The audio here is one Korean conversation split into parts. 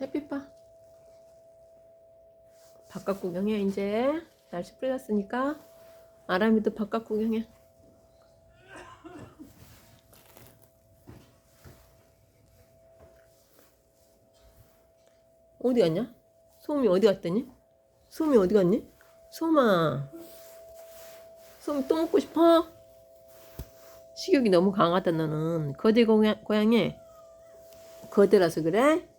햇빛 봐. 바깥 구경해 이제 날씨 풀렸으니까 아람이도 바깥 구경해. 어디 갔냐? 소음이 어디 갔더니? 소음이 어디 갔니? 소마. 소음이 또 먹고 싶어? 식욕이 너무 강하다 너는. 거대 고양, 고양이. 거대라서 그래?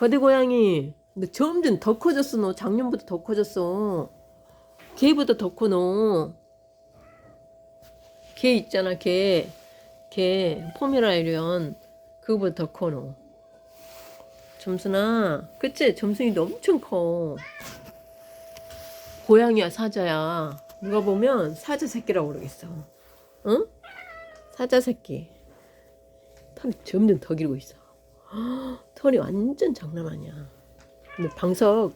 거대 고양이. 너 점점 더 커졌어 너. 작년보다 더 커졌어. 걔보다 더 커 너. 걔 있잖아 걔. 걔 포메라이리언. 그거보다 더 커 너. 점순아, 그치? 점순이도 엄청 커. 고양이야, 사자야. 누가 보면 사자 새끼라고 그러겠어. 응? 사자 새끼. 털이 점점 더 길고 있어. 헉, 털이 완전 장난 아니야. 너 방석,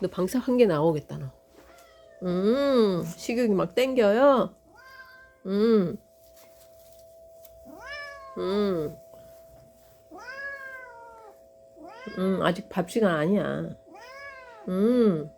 너 방석 한 개 나오겠다, 너. 음, 식욕이 막 땡겨요? 음. 음. 음, 아직 밥 시간 아니야. 음.